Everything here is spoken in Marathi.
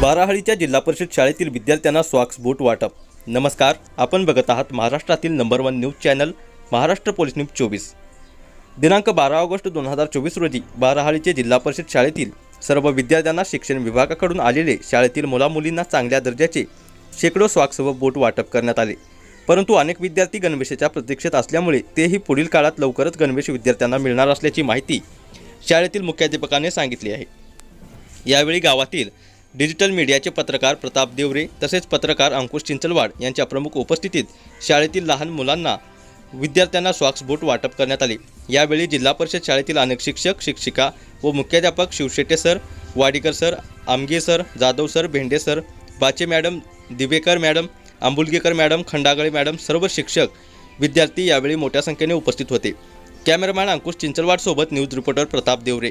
बाराहळीच्या जिल्हा परिषद शाळेतील विद्यार्थ्यांना स्वाक्स बूट वाटप. नमस्कार आपण बघत आहात महाराष्ट्रातील number one news channel Maharashtra police news चोवीस. दिनांक बारा ऑगस्ट दोन हजार चोवीस रोजी बाराहळीचे जिल्हा परिषद शाळेतील सर्व विद्यार्थ्यांना शिक्षण विभागाकडून आलेले शाळेतील मुलामुलींना चांगल्या दर्जाचे शेकडो स्वाक्स व बोट वाटप करण्यात आले. परंतु अनेक विद्यार्थी गणवेशाच्या प्रतीक्षेत असल्यामुळे तेही पुढील काळात लवकरच गणवेश विद्यार्थ्यांना मिळणार असल्याची माहिती शाळेतील मुख्याध्यापकाने सांगितली आहे. यावेळी गावातील डिजिटल मीडियाचे पत्रकार प्रताप देवरे तसेच पत्रकार अंकुश चिंचलवाड यांच्या प्रमुख उपस्थितीत शाळेतील लहान मुलांना विद्यार्थ्यांना स्वाक्स बोट वाटप करण्यात आले. यावेळी जिल्हा परिषद शाळेतील अनेक शिक्षक शिक्षिका व मुख्याध्यापक Shivshete sir Wadikar sir Aamge sir Jadhav sir Bhende sir Bache madam Divekar madam Ambulgekar madam Khandagale madam सर्व शिक्षक विद्यार्थी यावेळी मोठ्या संख्येने उपस्थित होते. कॅमेरामॅन अंकुश चिंचलवाडसोबत न्यूज रिपोर्टर प्रताप देवरे.